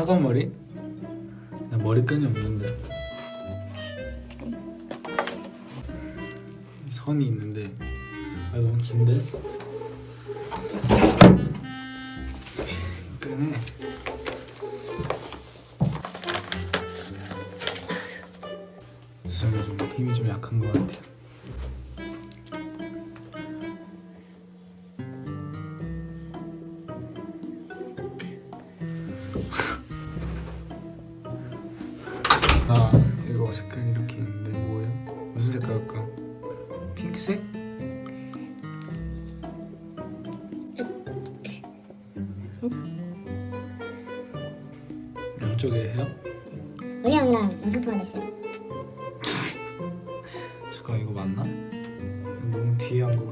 사과 머리? 나 머리끈이 없는데. 선이 있는데 아 너무 긴데? 끈에 저는 좀 힘이 좀 약한 것 같아요. 아 이거 색깔 이렇게 있는데 뭐예요? 무슨 색깔 할까? 핑크색? 양쪽에 해요? 우리 형이랑 영상 통화 됐어요. 잠깐 이거 맞나? 너무 뒤에 한거